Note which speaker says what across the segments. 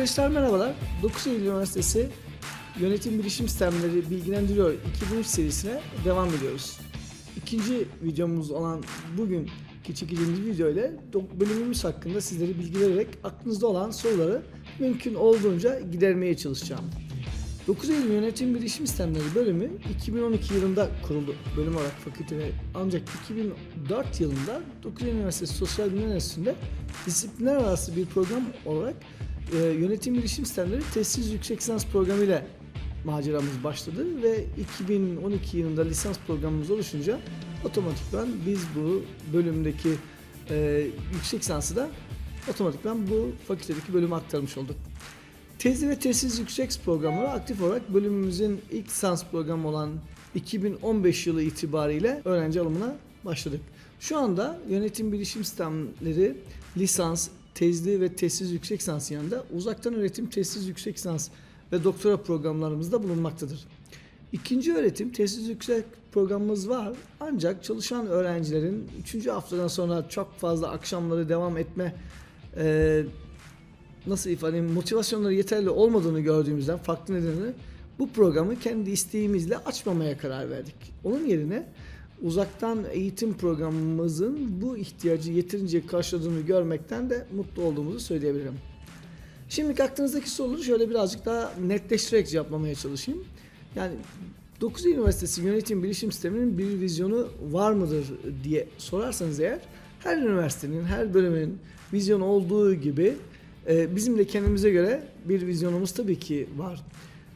Speaker 1: Arkadaşlar merhabalar. 9 Eylül Üniversitesi Yönetim Bilişim Sistemleri Bilgilendiriyor 2003 serisine devam ediyoruz. İkinci videomuz olan bugünkü çekeceğimiz video ile bölümümüz hakkında sizleri bilgi aklınızda olan soruları mümkün olduğunca gidermeye çalışacağım. 9 Eylül Yönetim Bilişim Sistemleri bölümü 2012 yılında kuruldu bölüm olarak fakültede ancak 2004 yılında 9 Eylül Üniversitesi Sosyal Bilimler Enstitüsü'nde disiplinler arası bir program olarak e, Yönetim Bilişim Sistemleri Testsiz Yüksek Lisans Programı ile maceramız başladı ve 2012 yılında lisans programımız oluşunca otomatikman biz bu bölümdeki e, yüksek lisansı da otomatikman bu fakültedeki bölüme aktarmış olduk. Tezli ve tezsiz yüksek programları aktif olarak bölümümüzün ilk lisans programı olan 2015 yılı itibariyle öğrenci alımına başladık. Şu anda yönetim bilişim sistemleri lisans, tezli ve tezsiz yüksek lisans yanında uzaktan öğretim tezsiz yüksek lisans ve doktora programlarımızda bulunmaktadır. İkinci öğretim tezsiz yüksek programımız var ancak çalışan öğrencilerin 3. haftadan sonra çok fazla akşamları devam etme e, nasıl ifade motivasyonları yeterli olmadığını gördüğümüzden farklı nedeni bu programı kendi isteğimizle açmamaya karar verdik. Onun yerine uzaktan eğitim programımızın bu ihtiyacı yeterince karşıladığını görmekten de mutlu olduğumuzu söyleyebilirim. Şimdi aklınızdaki soruları şöyle birazcık daha netleştirerek cevaplamaya çalışayım. Yani 9 Eylül Üniversitesi Yönetim Bilişim Sistemi'nin bir vizyonu var mıdır diye sorarsanız eğer her üniversitenin, her bölümün vizyonu olduğu gibi e, bizim de kendimize göre bir vizyonumuz tabii ki var.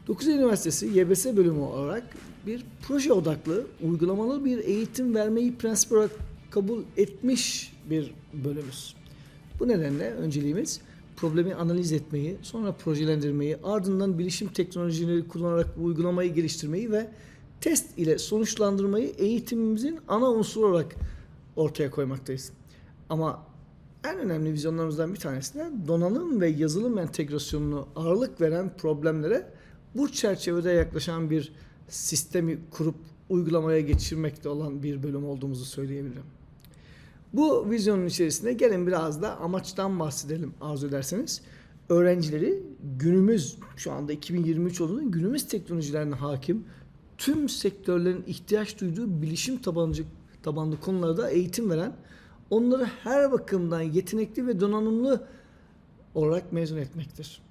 Speaker 1: 9 Eylül Üniversitesi YBS bölümü olarak bir proje odaklı, uygulamalı bir eğitim vermeyi prensip olarak kabul etmiş bir bölümüz. Bu nedenle önceliğimiz problemi analiz etmeyi, sonra projelendirmeyi, ardından bilişim teknolojileri kullanarak uygulamayı geliştirmeyi ve test ile sonuçlandırmayı eğitimimizin ana unsuru olarak ortaya koymaktayız. Ama en önemli vizyonlarımızdan bir tanesi de donanım ve yazılım entegrasyonunu ağırlık veren problemlere bu çerçevede yaklaşan bir sistemi kurup uygulamaya geçirmekte olan bir bölüm olduğumuzu söyleyebilirim. Bu vizyonun içerisinde gelin biraz da amaçtan bahsedelim arzu ederseniz. Öğrencileri günümüz şu anda 2023 olduğunda günümüz teknolojilerine hakim tüm sektörlerin ihtiyaç duyduğu bilişim tabanlı, tabanlı konularda eğitim veren onları her bakımdan yetenekli ve donanımlı olarak mezun etmektir.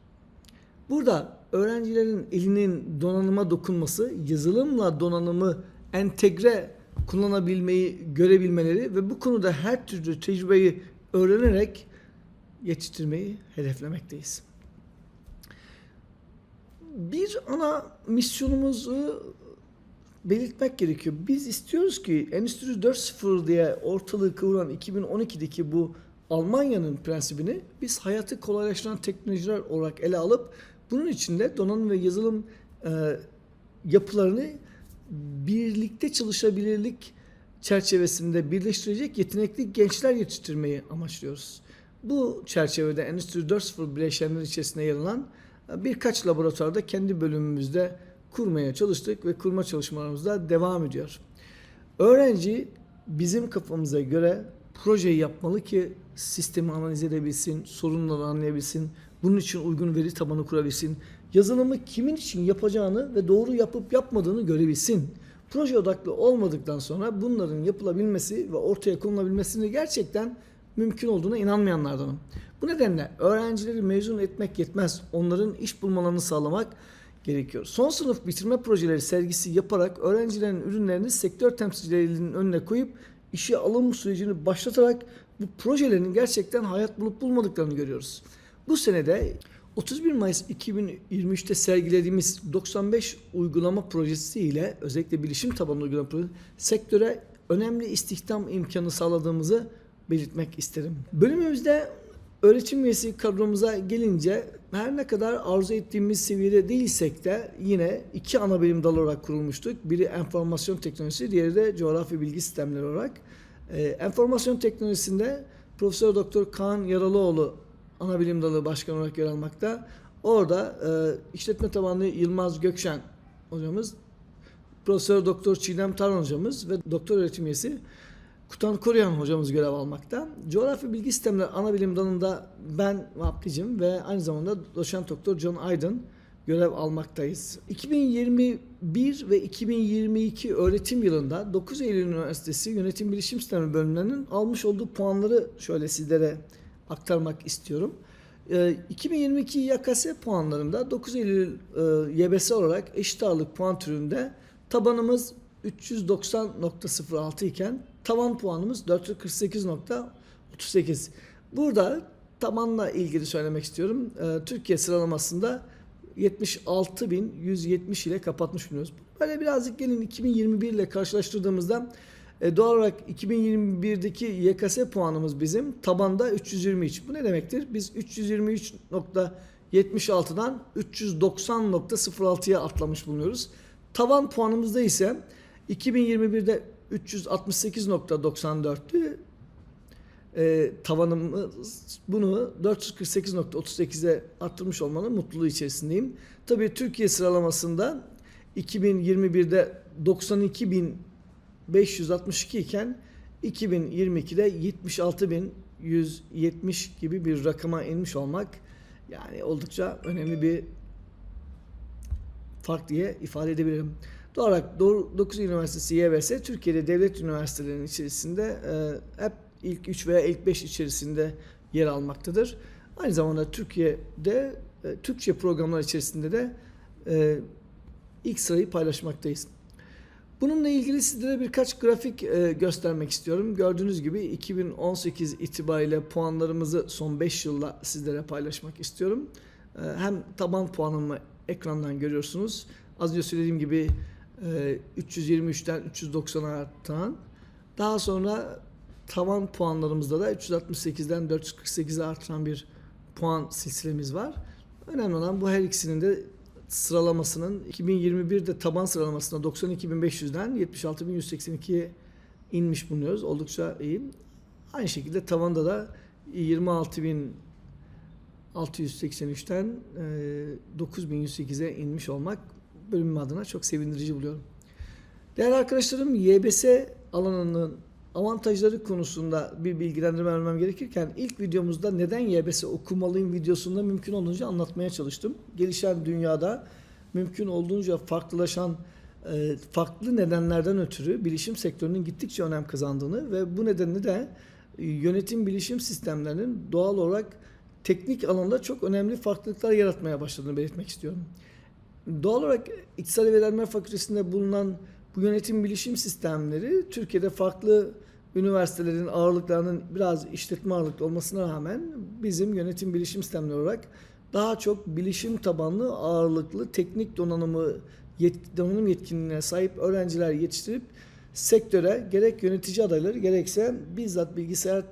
Speaker 1: Burada öğrencilerin elinin donanıma dokunması, yazılımla donanımı entegre kullanabilmeyi görebilmeleri ve bu konuda her türlü tecrübeyi öğrenerek yetiştirmeyi hedeflemekteyiz. Bir ana misyonumuzu belirtmek gerekiyor. Biz istiyoruz ki Endüstri 4.0 diye ortalığı kıvıran 2012'deki bu Almanya'nın prensibini biz hayatı kolaylaştıran teknolojiler olarak ele alıp bunun içinde donanım ve yazılım e, yapılarını birlikte çalışabilirlik çerçevesinde birleştirecek yetenekli gençler yetiştirmeyi amaçlıyoruz. Bu çerçevede Endüstri 4.0 bileşenleri içerisinde yer alan birkaç laboratuvarda kendi bölümümüzde kurmaya çalıştık ve kurma çalışmalarımız da devam ediyor. Öğrenci bizim kafamıza göre projeyi yapmalı ki sistemi analiz edebilsin, sorunları anlayabilsin, bunun için uygun veri tabanı kurabilsin, yazılımı kimin için yapacağını ve doğru yapıp yapmadığını görebilsin. Proje odaklı olmadıktan sonra bunların yapılabilmesi ve ortaya konulabilmesini gerçekten mümkün olduğuna inanmayanlardanım. Bu nedenle öğrencileri mezun etmek yetmez. Onların iş bulmalarını sağlamak gerekiyor. Son sınıf bitirme projeleri sergisi yaparak öğrencilerin ürünlerini sektör temsilcilerinin önüne koyup işe alım sürecini başlatarak bu projelerin gerçekten hayat bulup bulmadıklarını görüyoruz. Bu senede 31 Mayıs 2023'te sergilediğimiz 95 uygulama projesi ile özellikle bilişim tabanlı uygulama projesi sektöre önemli istihdam imkanı sağladığımızı belirtmek isterim. Bölümümüzde öğretim üyesi kadromuza gelince her ne kadar arzu ettiğimiz seviyede değilsek de yine iki ana bilim dalı olarak kurulmuştuk. Biri enformasyon teknolojisi, diğeri de coğrafya bilgi sistemleri olarak. Ee, enformasyon teknolojisinde Profesör Doktor Kaan Yaralıoğlu ana bilim dalı başkan olarak yer almakta. Orada e, işletme tabanlı Yılmaz Gökşen hocamız, Profesör Doktor Çiğdem Tarhan hocamız ve doktor öğretim üyesi Kutan Koruyan hocamız görev almakta. Coğrafya Bilgi Sistemleri Anabilim dalında ben Vapticim ve aynı zamanda doçent doktor John Aydın görev almaktayız. 2021 ve 2022 öğretim yılında 9 Eylül Üniversitesi Yönetim Bilişim Sistemi bölümlerinin almış olduğu puanları şöyle sizlere aktarmak istiyorum. Ee, 2022 YKS puanlarında 9 Eylül e, YBS olarak eşit ağırlık puan türünde tabanımız 390.06 iken tavan puanımız 448.38. Burada tabanla ilgili söylemek istiyorum. Ee, Türkiye sıralamasında 76.170 ile kapatmış bulunuyoruz. Böyle birazcık gelin 2021 ile karşılaştırdığımızda e, doğal olarak 2021'deki YKS puanımız bizim tabanda 323. Bu ne demektir? Biz 323.76'dan 390.06'ya atlamış bulunuyoruz. Tavan puanımızda ise 2021'de 368.94'tü. E, tavanımız bunu 448.38'e arttırmış olmanın mutluluğu içerisindeyim. Tabii Türkiye sıralamasında 2021'de 92.562 iken 2022'de 76.170 gibi bir rakama inmiş olmak yani oldukça önemli bir fark diye ifade edebilirim. Doğal olarak 9 Üniversitesi YBS Türkiye'de devlet üniversitelerinin içerisinde e, hep ilk 3 veya ilk 5 içerisinde yer almaktadır. Aynı zamanda Türkiye'de e, Türkçe programlar içerisinde de e, ilk sırayı paylaşmaktayız. Bununla ilgili sizlere birkaç grafik e, göstermek istiyorum. Gördüğünüz gibi 2018 itibariyle puanlarımızı son 5 yılda sizlere paylaşmak istiyorum. E, hem taban puanımı ekrandan görüyorsunuz. Az önce söylediğim gibi e, 323'ten 390'a artan. Daha sonra tavan puanlarımızda da 368'den 448'e artıran bir puan silsilemiz var. Önemli olan bu her ikisinin de sıralamasının 2021'de taban sıralamasında 92.500'den 76.182'ye inmiş bulunuyoruz. Oldukça iyi. Aynı şekilde tavanda da 26.683'ten 9.108'e inmiş olmak bölümüm adına çok sevindirici buluyorum. Değerli arkadaşlarım YBS alanının avantajları konusunda bir bilgilendirme vermem gerekirken ilk videomuzda neden YBS okumalıyım videosunda mümkün olduğunca anlatmaya çalıştım. Gelişen dünyada mümkün olduğunca farklılaşan e, farklı nedenlerden ötürü bilişim sektörünün gittikçe önem kazandığını ve bu nedenle de e, yönetim bilişim sistemlerinin doğal olarak teknik alanda çok önemli farklılıklar yaratmaya başladığını belirtmek istiyorum. Doğal olarak İktisadi Verilenme Fakültesi'nde bulunan bu yönetim bilişim sistemleri Türkiye'de farklı üniversitelerin ağırlıklarının biraz işletme ağırlıklı olmasına rağmen bizim yönetim bilişim sistemleri olarak daha çok bilişim tabanlı ağırlıklı teknik donanımı yet, donanım yetkinliğine sahip öğrenciler yetiştirip sektöre gerek yönetici adayları gerekse bizzat bilgisayar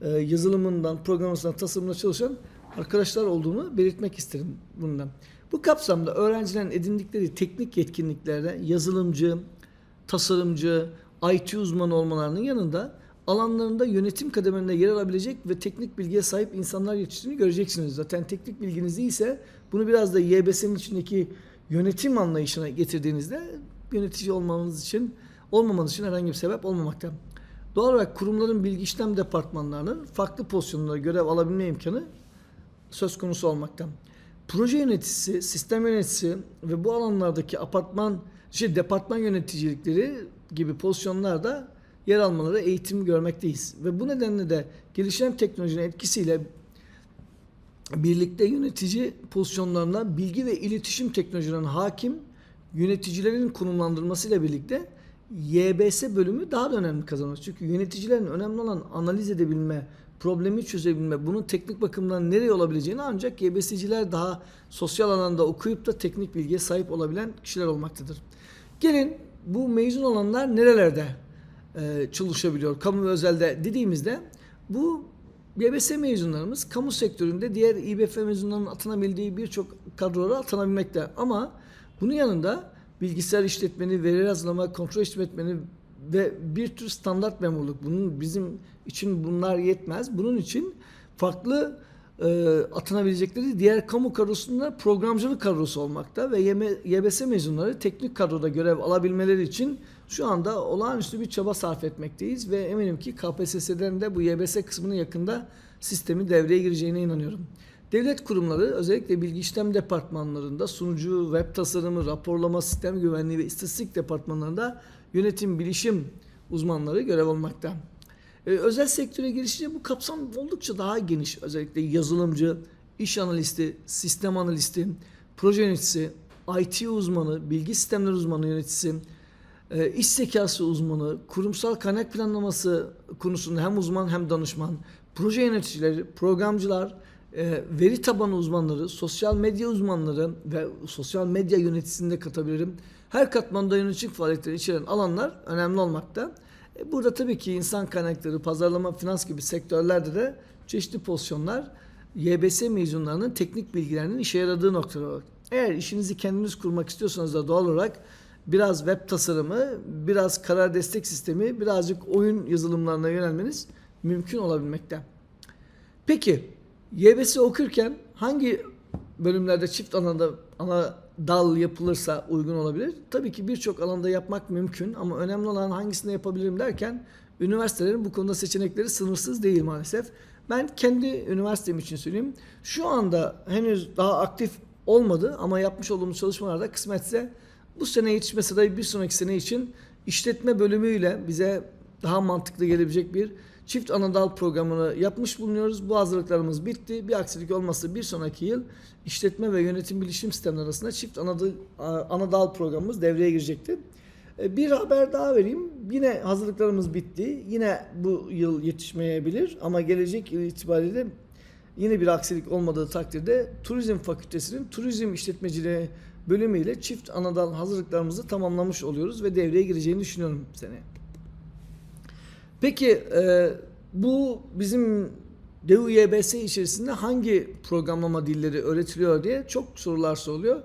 Speaker 1: e, yazılımından, programlamasından, tasarımına çalışan arkadaşlar olduğunu belirtmek isterim bundan. Bu kapsamda öğrencilerin edindikleri teknik yetkinliklerde yazılımcı, tasarımcı, IT uzmanı olmalarının yanında alanlarında yönetim kademelerinde yer alabilecek ve teknik bilgiye sahip insanlar yetiştiğini göreceksiniz. Zaten teknik bilginiz iyiyse bunu biraz da YBS'nin içindeki yönetim anlayışına getirdiğinizde yönetici olmanız için olmamanız için herhangi bir sebep olmamakta. Doğal olarak kurumların bilgi işlem departmanlarının farklı pozisyonlara görev alabilme imkanı söz konusu olmakta. Proje yöneticisi, sistem yöneticisi ve bu alanlardaki apartman, şey departman yöneticilikleri gibi pozisyonlarda yer almaları eğitim görmekteyiz. Ve bu nedenle de gelişen teknolojinin etkisiyle birlikte yönetici pozisyonlarına bilgi ve iletişim teknolojilerinin hakim yöneticilerin konumlandırmasıyla birlikte YBS bölümü daha da önemli kazanıyor. Çünkü yöneticilerin önemli olan analiz edebilme, problemi çözebilme, bunun teknik bakımdan nereye olabileceğini ancak YBS'ciler daha sosyal alanda okuyup da teknik bilgiye sahip olabilen kişiler olmaktadır. Gelin bu mezun olanlar nerelerde e, çalışabiliyor kamu ve özelde dediğimizde bu YBS mezunlarımız kamu sektöründe diğer İBF mezunlarının atanabildiği birçok kadrolara atanabilmekte. Ama bunun yanında bilgisayar işletmeni, veri hazırlama, kontrol işletmeni ve bir tür standart memurluk. Bunun bizim için bunlar yetmez. Bunun için farklı e, atanabilecekleri diğer kamu kadrosunda programcılık kadrosu olmakta ve YBS mezunları teknik kadroda görev alabilmeleri için Şu anda olağanüstü bir çaba sarf etmekteyiz ve eminim ki KPSS'den de bu YBS kısmının yakında sistemi devreye gireceğine inanıyorum. Devlet kurumları özellikle bilgi işlem departmanlarında sunucu, web tasarımı, raporlama, sistem güvenliği ve istatistik departmanlarında yönetim, bilişim uzmanları görev almakta. Ee, özel sektöre girişince bu kapsam oldukça daha geniş. Özellikle yazılımcı, iş analisti, sistem analisti, proje yöneticisi, IT uzmanı, bilgi sistemleri uzmanı yöneticisi, e, iş zekası uzmanı, kurumsal kaynak planlaması konusunda hem uzman hem danışman, proje yöneticileri, programcılar, e, veri tabanı uzmanları, sosyal medya uzmanları ve sosyal medya yöneticisini de katabilirim. Her katmanda yönetici faaliyetleri içeren alanlar önemli olmakta. E, Burada tabii ki insan kaynakları, pazarlama, finans gibi sektörlerde de çeşitli pozisyonlar YBS mezunlarının teknik bilgilerinin işe yaradığı noktalar olarak. Eğer işinizi kendiniz kurmak istiyorsanız da doğal olarak biraz web tasarımı, biraz karar destek sistemi, birazcık oyun yazılımlarına yönelmeniz mümkün olabilmekte. Peki YBS okurken hangi bölümlerde çift alanda ana dal yapılırsa uygun olabilir? Tabii ki birçok alanda yapmak mümkün ama önemli olan hangisinde yapabilirim derken üniversitelerin bu konuda seçenekleri sınırsız değil maalesef. Ben kendi üniversitem için söyleyeyim. Şu anda henüz daha aktif olmadı ama yapmış olduğumuz çalışmalarda kısmetse bu sene yetişmese dahi bir sonraki sene için işletme bölümüyle bize daha mantıklı gelebilecek bir çift anadal programını yapmış bulunuyoruz. Bu hazırlıklarımız bitti. Bir aksilik olmazsa bir sonraki yıl işletme ve yönetim bilişim sistemleri arasında çift anadal, anadal programımız devreye girecekti. E, Bir haber daha vereyim. Yine hazırlıklarımız bitti. Yine bu yıl yetişmeyebilir ama gelecek yıl itibariyle yine bir aksilik olmadığı takdirde Turizm Fakültesi'nin turizm işletmeciliği bölümüyle çift anadal hazırlıklarımızı tamamlamış oluyoruz ve devreye gireceğini düşünüyorum seneye. Peki e, bu bizim DUYBS içerisinde hangi programlama dilleri öğretiliyor diye çok sorular soruluyor.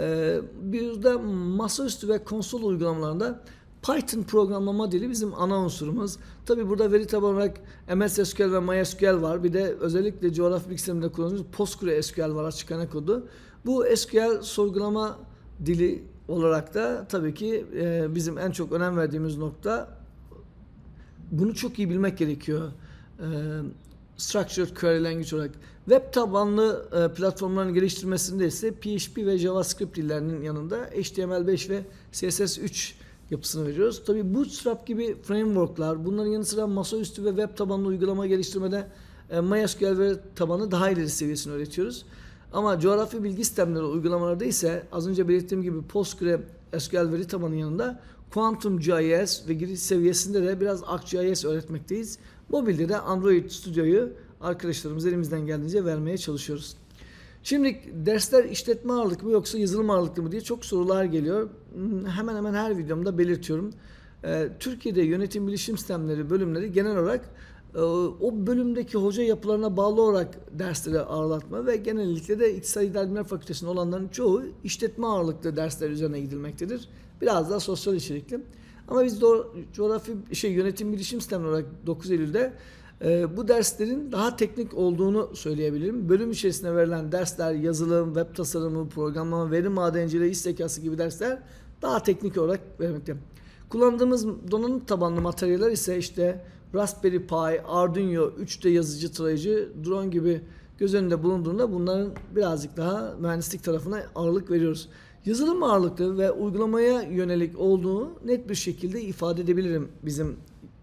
Speaker 1: E, bir de masaüstü ve konsol uygulamalarında Python programlama dili bizim ana unsurumuz. Tabi burada veri tabanı olarak MS SQL ve MySQL var. Bir de özellikle coğrafi bilgisayarında kullandığımız PostgreSQL var açık kaynak kodu. Bu SQL sorgulama dili olarak da tabii ki e, bizim en çok önem verdiğimiz nokta bunu çok iyi bilmek gerekiyor. Ee, Structured Query Language olarak. Web tabanlı e, platformların geliştirmesinde ise PHP ve JavaScript dillerinin yanında HTML5 ve CSS3 yapısını veriyoruz. Tabi Bootstrap gibi frameworklar, bunların yanı sıra masaüstü ve web tabanlı uygulama geliştirmede e, MySQL ve tabanı daha ileri seviyesini öğretiyoruz. Ama coğrafi bilgi sistemleri uygulamalarda ise az önce belirttiğim gibi PostgreSQL veri tabanı yanında Quantum GIS ve giriş seviyesinde de biraz ArcGIS öğretmekteyiz. Mobilde de Android Studio'yu arkadaşlarımız elimizden geldiğince vermeye çalışıyoruz. Şimdi dersler işletme ağırlıklı mı yoksa yazılım ağırlıklı mı diye çok sorular geliyor. Hmm, Hemen hemen her videomda belirtiyorum. Ee, Türkiye'de yönetim bilişim sistemleri bölümleri genel olarak e, o bölümdeki hoca yapılarına bağlı olarak dersleri ağırlatma ve genellikle de İktisadi İdari Bilimler Fakültesi'nde olanların çoğu işletme ağırlıklı dersler üzerine gidilmektedir. Biraz daha sosyal içerikli. Ama biz do- coğrafi şey yönetim bilişim sistemleri olarak 9 Eylül'de e, bu derslerin daha teknik olduğunu söyleyebilirim. Bölüm içerisinde verilen dersler yazılım, web tasarımı, programlama, veri madenciliği, iş zekası gibi dersler daha teknik olarak vermekte. Kullandığımız donanım tabanlı materyaller ise işte Raspberry Pi, Arduino, 3D yazıcı tarayıcı, drone gibi göz önünde bulunduğunda bunların birazcık daha mühendislik tarafına ağırlık veriyoruz. Yazılım ağırlıklı ve uygulamaya yönelik olduğunu net bir şekilde ifade edebilirim bizim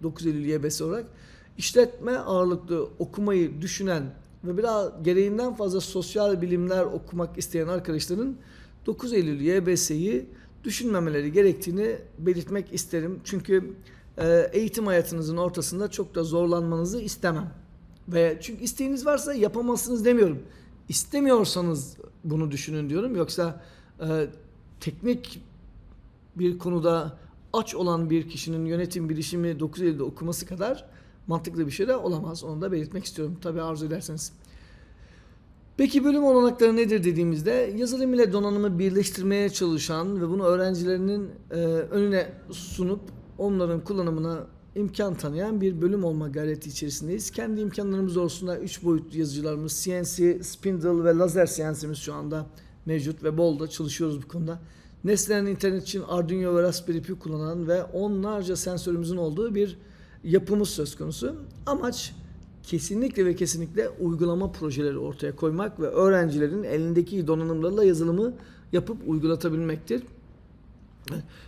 Speaker 1: 9 Eylül YBS olarak. İşletme ağırlıklı okumayı düşünen ve biraz gereğinden fazla sosyal bilimler okumak isteyen arkadaşların 9 Eylül YBS'yi düşünmemeleri gerektiğini belirtmek isterim. Çünkü e, eğitim hayatınızın ortasında çok da zorlanmanızı istemem. Ve çünkü isteğiniz varsa yapamazsınız demiyorum. İstemiyorsanız bunu düşünün diyorum. Yoksa e, teknik bir konuda aç olan bir kişinin yönetim bilişimi 9 Eylül'de okuması kadar mantıklı bir şey de olamaz. Onu da belirtmek istiyorum. Tabii arzu ederseniz. Peki bölüm olanakları nedir dediğimizde yazılım ile donanımı birleştirmeye çalışan ve bunu öğrencilerinin e, önüne sunup onların kullanımına imkan tanıyan bir bölüm olma gayreti içerisindeyiz. Kendi imkanlarımız doğrultusunda 3 boyutlu yazıcılarımız CNC, Spindle ve lazer CNC'miz şu anda mevcut ve bolda çalışıyoruz bu konuda. Nesnelerin internet için Arduino ve Raspberry Pi kullanan ve onlarca sensörümüzün olduğu bir yapımız söz konusu. Amaç kesinlikle ve kesinlikle uygulama projeleri ortaya koymak ve öğrencilerin elindeki donanımlarla yazılımı yapıp uygulatabilmektir.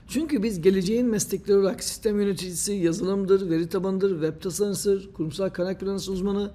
Speaker 1: Çünkü biz geleceğin meslekleri olarak sistem yöneticisi, yazılımdır, veri tabanıdır, web tasarımcısı, kurumsal kaynak planlaması uzmanı,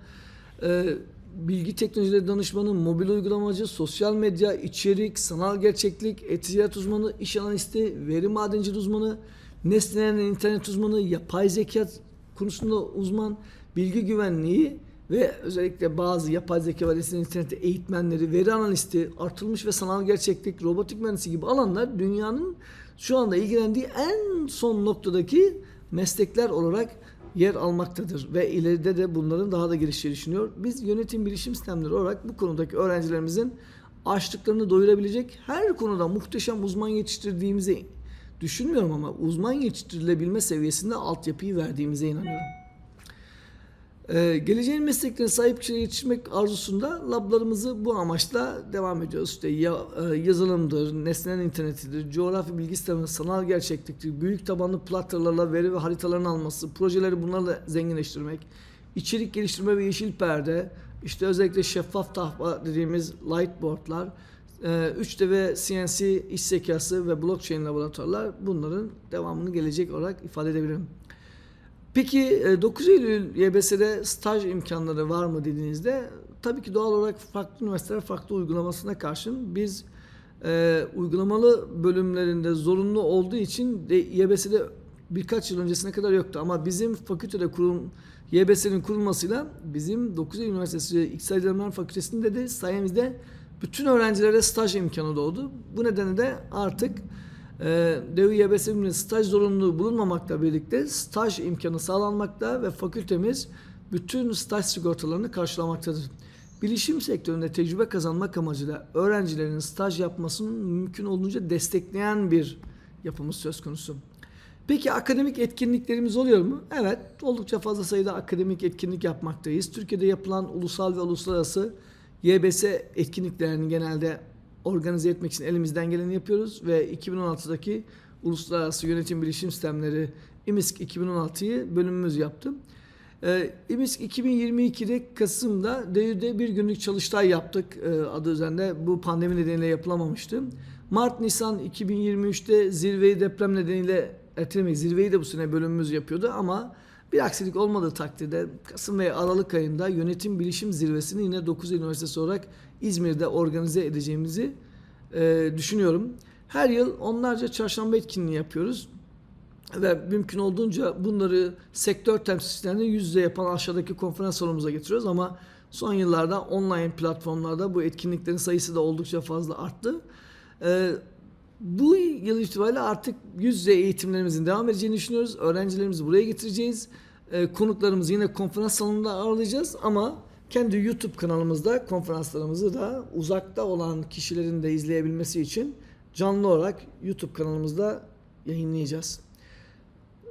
Speaker 1: bilgi teknolojileri danışmanı, mobil uygulamacı, sosyal medya, içerik, sanal gerçeklik, e-ticaret uzmanı, iş analisti, veri madenciliği uzmanı, nesnelerin internet uzmanı, yapay zeka konusunda uzman, bilgi güvenliği ve özellikle bazı yapay zeka ve nesnelerin interneti eğitmenleri, veri analisti, artılmış ve sanal gerçeklik, robotik mühendisi gibi alanlar dünyanın şu anda ilgilendiği en son noktadaki meslekler olarak yer almaktadır ve ileride de bunların daha da gelişeceğini düşünüyor. Biz yönetim bilişim sistemleri olarak bu konudaki öğrencilerimizin açlıklarını doyurabilecek her konuda muhteşem uzman yetiştirdiğimizi düşünmüyorum ama uzman yetiştirilebilme seviyesinde altyapıyı verdiğimize inanıyorum. Ee, geleceğin mesleklerine sahip kişilere yetişmek arzusunda lablarımızı bu amaçla devam ediyoruz. İşte ya, e, yazılımdır, nesnelerin internetidir, coğrafi bilgi sistemi, sanal gerçekliktir, büyük tabanlı platformlarla veri ve haritaların alması, projeleri bunlarla zenginleştirmek, içerik geliştirme ve yeşil perde, işte özellikle şeffaf tahta dediğimiz lightboardlar, e, 3D ve CNC iş zekası ve blockchain laboratuvarlar bunların devamını gelecek olarak ifade edebilirim. Peki e, 9 Eylül YBS'de staj imkanları var mı dediğinizde tabii ki doğal olarak farklı üniversiteler farklı uygulamasına karşın biz e, uygulamalı bölümlerinde zorunlu olduğu için de YBS'de birkaç yıl öncesine kadar yoktu ama bizim fakültede kurum YBS'nin kurulmasıyla bizim 9 Eylül Üniversitesi İktisadi İlimler Fakültesi'nde de sayemizde bütün öğrencilere staj imkanı doğdu. Bu nedenle de artık e, DEV YBS'nin staj zorunluluğu bulunmamakla birlikte staj imkanı sağlanmakta ve fakültemiz bütün staj sigortalarını karşılamaktadır. Bilişim sektöründe tecrübe kazanmak amacıyla öğrencilerin staj yapmasını mümkün olduğunca destekleyen bir yapımız söz konusu. Peki akademik etkinliklerimiz oluyor mu? Evet, oldukça fazla sayıda akademik etkinlik yapmaktayız. Türkiye'de yapılan ulusal ve uluslararası YBS etkinliklerini genelde organize etmek için elimizden geleni yapıyoruz ve 2016'daki Uluslararası Yönetim Bilişim Sistemleri İMİSK 2016'yı bölümümüz yaptım. Ee, İMİSK 2022'de Kasım'da DÜ'de bir günlük çalıştay yaptık ee, adı üzerinde. Bu pandemi nedeniyle yapılamamıştı. Mart-Nisan 2023'te zirveyi deprem nedeniyle ertelemeyi, zirveyi de bu sene bölümümüz yapıyordu ama bir aksilik olmadığı takdirde Kasım ve Aralık ayında yönetim bilişim zirvesini yine 9 Eylül Üniversitesi olarak İzmir'de organize edeceğimizi e, düşünüyorum. Her yıl onlarca çarşamba etkinliği yapıyoruz. Ve mümkün olduğunca bunları sektör temsilcilerine yüz yüze yapan aşağıdaki konferans salonumuza getiriyoruz ama son yıllarda online platformlarda bu etkinliklerin sayısı da oldukça fazla arttı. Ee, bu yıl itibariyle artık yüz yüze eğitimlerimizin devam edeceğini düşünüyoruz. Öğrencilerimizi buraya getireceğiz. Ee, konuklarımızı yine konferans salonunda ağırlayacağız ama kendi YouTube kanalımızda konferanslarımızı da uzakta olan kişilerin de izleyebilmesi için canlı olarak YouTube kanalımızda yayınlayacağız.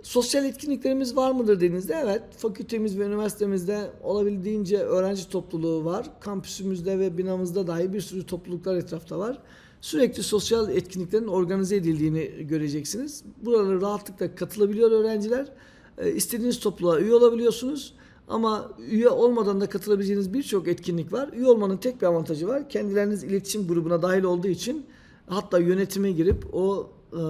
Speaker 1: Sosyal etkinliklerimiz var mıdır dediğinizde evet fakültemiz ve üniversitemizde olabildiğince öğrenci topluluğu var. Kampüsümüzde ve binamızda dahi bir sürü topluluklar etrafta var. Sürekli sosyal etkinliklerin organize edildiğini göreceksiniz. Buralara rahatlıkla katılabiliyor öğrenciler. E, istediğiniz topluluğa üye olabiliyorsunuz. Ama üye olmadan da katılabileceğiniz birçok etkinlik var. Üye olmanın tek bir avantajı var. Kendileriniz iletişim grubuna dahil olduğu için hatta yönetime girip o e,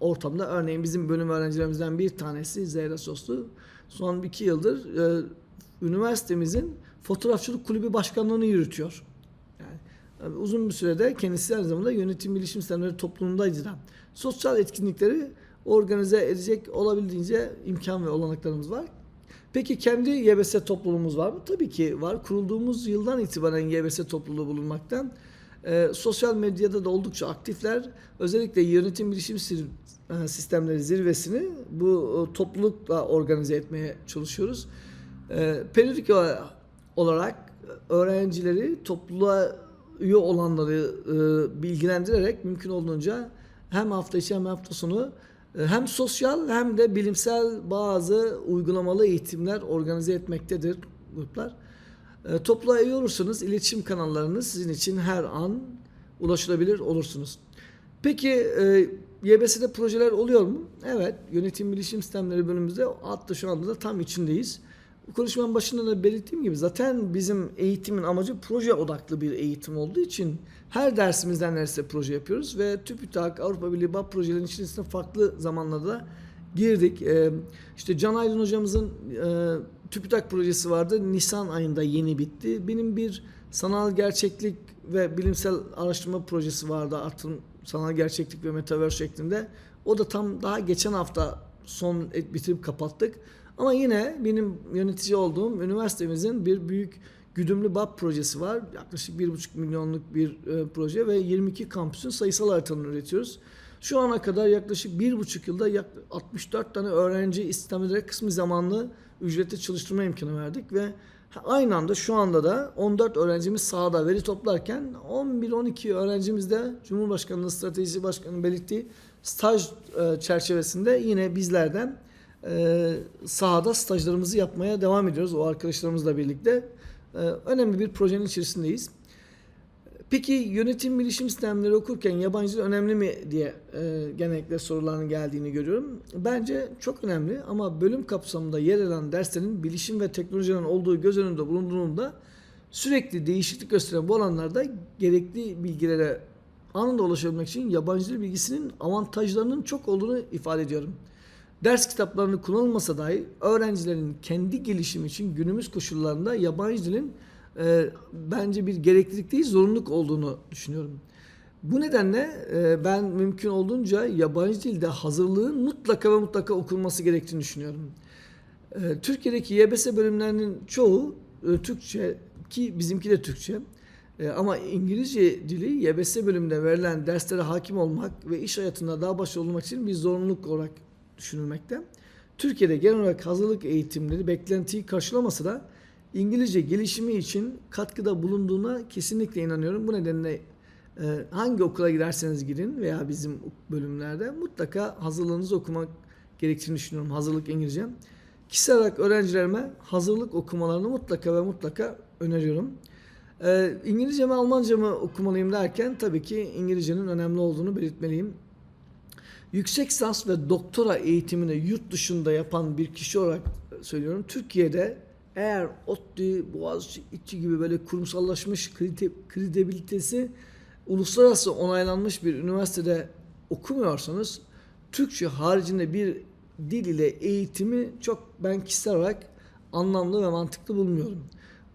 Speaker 1: ortamda örneğin bizim bölüm öğrencilerimizden bir tanesi Zehra Soslu son iki yıldır e, üniversitemizin fotoğrafçılık kulübü başkanlığını yürütüyor. E, uzun bir sürede kendisi aynı zamanda yönetim bilişim sistemleri toplumundaydı da. Sosyal etkinlikleri organize edecek olabildiğince imkan ve olanaklarımız var. Peki kendi YBS topluluğumuz var mı? Tabii ki var. Kurulduğumuz yıldan itibaren YBS topluluğu bulunmaktan. E, sosyal medyada da oldukça aktifler. Özellikle yönetim bilişim e, sistemleri zirvesini bu e, toplulukla organize etmeye çalışıyoruz. E, periyodik olarak öğrencileri topluluğa üye olanları e, bilgilendirerek mümkün olduğunca hem hafta içi hem hafta sonu e, hem sosyal hem de bilimsel bazı uygulamalı eğitimler organize etmektedir gruplar. E, olursanız iletişim kanallarınız sizin için her an ulaşılabilir olursunuz. Peki e, YBS'de projeler oluyor mu? Evet. Yönetim bilişim sistemleri bölümümüzde hatta şu anda da tam içindeyiz. Konuşmanın başında da belirttiğim gibi zaten bizim eğitimin amacı proje odaklı bir eğitim olduğu için her dersimizden neredeyse proje yapıyoruz ve TÜBİTAK, Avrupa Birliği BAP projelerinin içerisinde farklı zamanlarda da girdik. Ee, işte Can Aydın hocamızın e, TÜBİTAK projesi vardı. Nisan ayında yeni bitti. Benim bir sanal gerçeklik ve bilimsel araştırma projesi vardı. Artım sanal gerçeklik ve metaverse şeklinde. O da tam daha geçen hafta son bitirip kapattık. Ama yine benim yönetici olduğum üniversitemizin bir büyük güdümlü BAP projesi var. Yaklaşık 1,5 milyonluk bir e, proje ve 22 kampüsün sayısal haritalarını üretiyoruz. Şu ana kadar yaklaşık 1,5 yılda yak- 64 tane öğrenci istihdam ederek kısmi zamanlı ücretli çalıştırma imkanı verdik ve aynı anda şu anda da 14 öğrencimiz sahada veri toplarken 11-12 öğrencimiz de Cumhurbaşkanlığı Stratejisi Başkanı'nın belirttiği staj e, çerçevesinde yine bizlerden e, sahada stajlarımızı yapmaya devam ediyoruz o arkadaşlarımızla birlikte. E, önemli bir projenin içerisindeyiz. Peki yönetim bilişim sistemleri okurken yabancı dil önemli mi diye e, genellikle soruların geldiğini görüyorum. Bence çok önemli ama bölüm kapsamında yer alan derslerin bilişim ve teknolojinin olduğu göz önünde bulunduğunda sürekli değişiklik gösteren bu alanlarda gerekli bilgilere anında ulaşabilmek için yabancı dil bilgisinin avantajlarının çok olduğunu ifade ediyorum. Ders kitaplarını kullanılmasa dahi öğrencilerin kendi gelişimi için günümüz koşullarında yabancı dilin e, bence bir gereklilik değil zorunluluk olduğunu düşünüyorum. Bu nedenle e, ben mümkün olduğunca yabancı dilde hazırlığın mutlaka ve mutlaka okunması gerektiğini düşünüyorum. E, Türkiye'deki YBS bölümlerinin çoğu e, Türkçe ki bizimki de Türkçe. E, ama İngilizce dili YBS bölümünde verilen derslere hakim olmak ve iş hayatında daha başarılı olmak için bir zorunluluk olarak düşünülmekte. Türkiye'de genel olarak hazırlık eğitimleri beklentiyi karşılamasa da İngilizce gelişimi için katkıda bulunduğuna kesinlikle inanıyorum. Bu nedenle e, hangi okula giderseniz gidin veya bizim bölümlerde mutlaka hazırlığınızı okumak gerektiğini düşünüyorum. Hazırlık İngilizce. Kişisel olarak öğrencilerime hazırlık okumalarını mutlaka ve mutlaka öneriyorum. E, İngilizce mi Almanca mı okumalıyım derken tabii ki İngilizcenin önemli olduğunu belirtmeliyim. Yüksek lisans ve doktora eğitimini yurt dışında yapan bir kişi olarak söylüyorum. Türkiye'de eğer ODTÜ, Boğaziçi, İTÜ gibi böyle kurumsallaşmış kredi- kredibilitesi uluslararası onaylanmış bir üniversitede okumuyorsanız Türkçe haricinde bir dil ile eğitimi çok ben kişisel olarak anlamlı ve mantıklı bulmuyorum.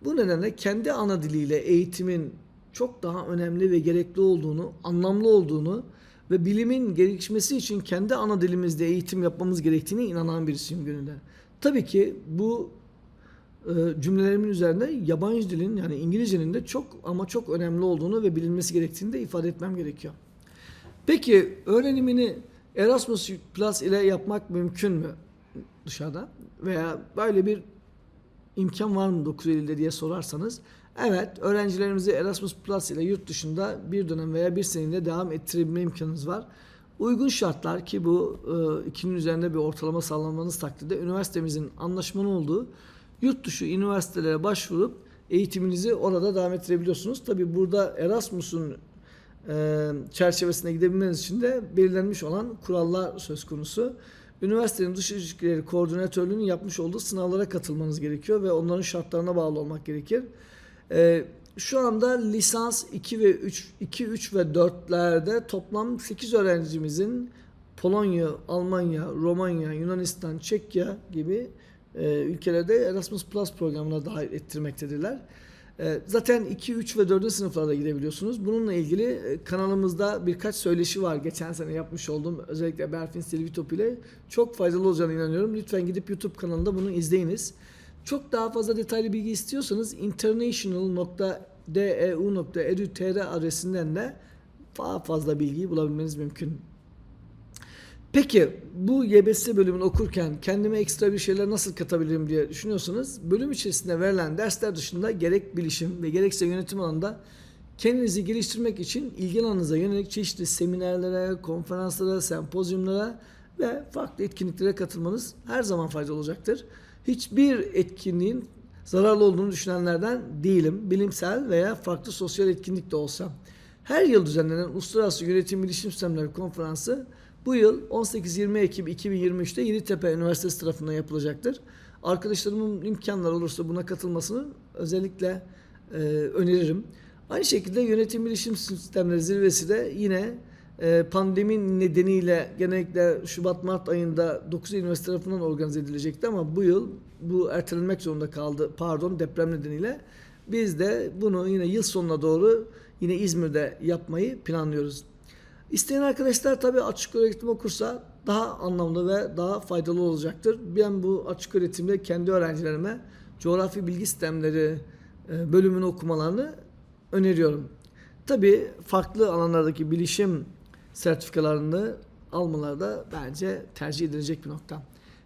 Speaker 1: Bu nedenle kendi ana diliyle eğitimin çok daha önemli ve gerekli olduğunu, anlamlı olduğunu ve bilimin gelişmesi için kendi ana dilimizde eğitim yapmamız gerektiğine inanan birisiyim gönülden. Tabii ki bu e, cümlelerimin üzerinde yabancı dilin yani İngilizcenin de çok ama çok önemli olduğunu ve bilinmesi gerektiğini de ifade etmem gerekiyor. Peki öğrenimini Erasmus Plus ile yapmak mümkün mü dışarıda? Veya böyle bir imkan var mı 9 Eylül'de diye sorarsanız evet öğrencilerimizi Erasmus Plus ile yurt dışında bir dönem veya bir senede devam ettirebilme imkanınız var. Uygun şartlar ki bu e, ikinin üzerinde bir ortalama sağlamanız takdirde üniversitemizin anlaşmanı olduğu yurt dışı üniversitelere başvurup eğitiminizi orada devam ettirebiliyorsunuz. Tabi burada Erasmus'un e, çerçevesine gidebilmeniz için de belirlenmiş olan kurallar söz konusu. Üniversitenin dış ilişkileri koordinatörlüğünün yapmış olduğu sınavlara katılmanız gerekiyor ve onların şartlarına bağlı olmak gerekir. E, şu anda lisans 2 ve 3 2 3 ve 4'lerde toplam 8 öğrencimizin Polonya, Almanya, Romanya, Yunanistan, Çekya gibi e, ülkelerde Erasmus Plus programına dahil ettirmektedirler. E, zaten 2, 3 ve 4. sınıflarda gidebiliyorsunuz. Bununla ilgili e, kanalımızda birkaç söyleşi var. Geçen sene yapmış olduğum özellikle Berfin Silvitop ile çok faydalı olacağına inanıyorum. Lütfen gidip YouTube kanalında bunu izleyiniz. Çok daha fazla detaylı bilgi istiyorsanız international.deu.edu.tr adresinden de daha fazla bilgiyi bulabilmeniz mümkün. Peki bu YBS bölümünü okurken kendime ekstra bir şeyler nasıl katabilirim diye düşünüyorsanız bölüm içerisinde verilen dersler dışında gerek bilişim ve gerekse yönetim alanında kendinizi geliştirmek için ilgi alanınıza yönelik çeşitli seminerlere, konferanslara, sempozyumlara ve farklı etkinliklere katılmanız her zaman faydalı olacaktır. Hiçbir etkinliğin zararlı olduğunu düşünenlerden değilim. Bilimsel veya farklı sosyal etkinlik de olsa. Her yıl düzenlenen Uluslararası Yönetim Bilişim Sistemleri Konferansı bu yıl 18-20 Ekim 2023'te Yeditepe Üniversitesi tarafından yapılacaktır. Arkadaşlarımın imkanlar olursa buna katılmasını özellikle e, öneririm. Aynı şekilde Yönetim Bilişim Sistemleri Zirvesi de yine pandemi nedeniyle genellikle Şubat-Mart ayında 9 üniversite tarafından organize edilecekti ama bu yıl bu ertelenmek zorunda kaldı. Pardon deprem nedeniyle. Biz de bunu yine yıl sonuna doğru yine İzmir'de yapmayı planlıyoruz. İsteyen arkadaşlar tabii açık öğretim okursa daha anlamlı ve daha faydalı olacaktır. Ben bu açık öğretimde kendi öğrencilerime coğrafi bilgi sistemleri e, bölümünü okumalarını öneriyorum. Tabii farklı alanlardaki bilişim sertifikalarını almaları da bence tercih edilecek bir nokta.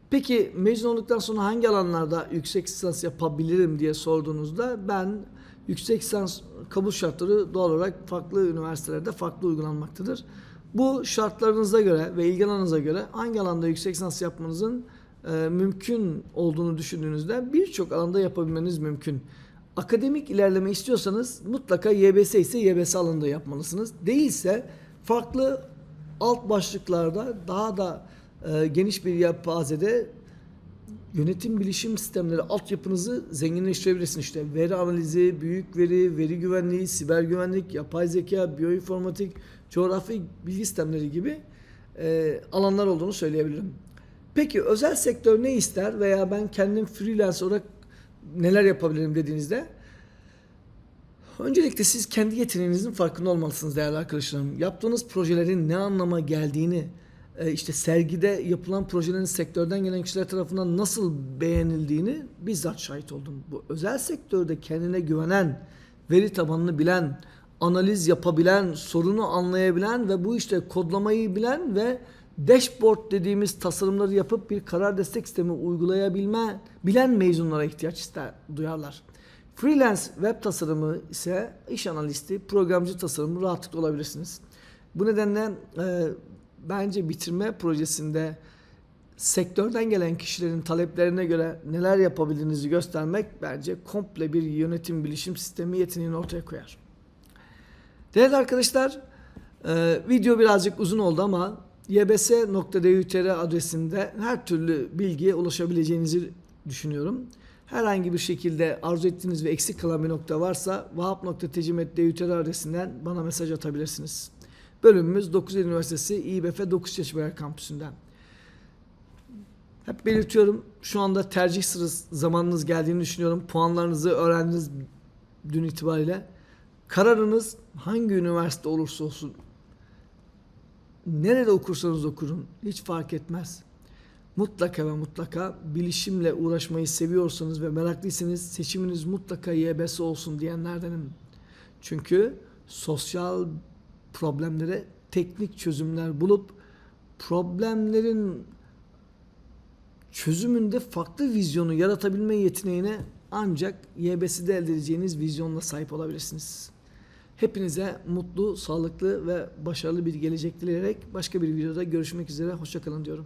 Speaker 1: Peki mezun olduktan sonra hangi alanlarda yüksek lisans yapabilirim diye sorduğunuzda ben yüksek lisans kabul şartları doğal olarak farklı üniversitelerde farklı uygulanmaktadır. Bu şartlarınıza göre ve ilgi göre hangi alanda yüksek lisans yapmanızın e, mümkün olduğunu düşündüğünüzde birçok alanda yapabilmeniz mümkün. Akademik ilerleme istiyorsanız mutlaka YBS ise YBS alanında yapmalısınız. Değilse farklı alt başlıklarda daha da e, geniş bir yelpazede yönetim bilişim sistemleri altyapınızı zenginleştirebilirsiniz. İşte veri analizi, büyük veri, veri güvenliği, siber güvenlik, yapay zeka, biyoinformatik, coğrafi bilgi sistemleri gibi e, alanlar olduğunu söyleyebilirim. Peki özel sektör ne ister veya ben kendim freelance olarak neler yapabilirim dediğinizde Öncelikle siz kendi yeteneğinizin farkında olmalısınız değerli arkadaşlarım. Yaptığınız projelerin ne anlama geldiğini, e, işte sergide yapılan projelerin sektörden gelen kişiler tarafından nasıl beğenildiğini bizzat şahit oldum. Bu özel sektörde kendine güvenen, veri tabanını bilen, analiz yapabilen, sorunu anlayabilen ve bu işte kodlamayı bilen ve dashboard dediğimiz tasarımları yapıp bir karar destek sistemi uygulayabilme bilen mezunlara ihtiyaç ister, duyarlar. Freelance web tasarımı ise iş analisti, programcı tasarımı rahatlıkla olabilirsiniz. Bu nedenle e, bence bitirme projesinde sektörden gelen kişilerin taleplerine göre neler yapabildiğinizi göstermek bence komple bir yönetim bilişim sistemi yeteneğini ortaya koyar. Değerli arkadaşlar, e, video birazcık uzun oldu ama ybs.dutr adresinde her türlü bilgiye ulaşabileceğinizi düşünüyorum. Herhangi bir şekilde arzu ettiğiniz ve eksik kalan bir nokta varsa vahap.tecimet.dutr adresinden bana mesaj atabilirsiniz. Bölümümüz 9 Eylül Üniversitesi İBF 9 Çeşmeler Kampüsü'nden. Hep belirtiyorum şu anda tercih sırası zamanınız geldiğini düşünüyorum. Puanlarınızı öğrendiniz dün itibariyle. Kararınız hangi üniversite olursa olsun nerede okursanız okurun hiç fark etmez. Mutlaka ve mutlaka bilişimle uğraşmayı seviyorsanız ve meraklıysanız seçiminiz mutlaka YBS olsun diyenlerdenim. Çünkü sosyal problemlere teknik çözümler bulup problemlerin çözümünde farklı vizyonu yaratabilme yeteneğine ancak YBS'de elde edeceğiniz vizyonla sahip olabilirsiniz. Hepinize mutlu, sağlıklı ve başarılı bir gelecek dileyerek başka bir videoda görüşmek üzere. Hoşçakalın diyorum.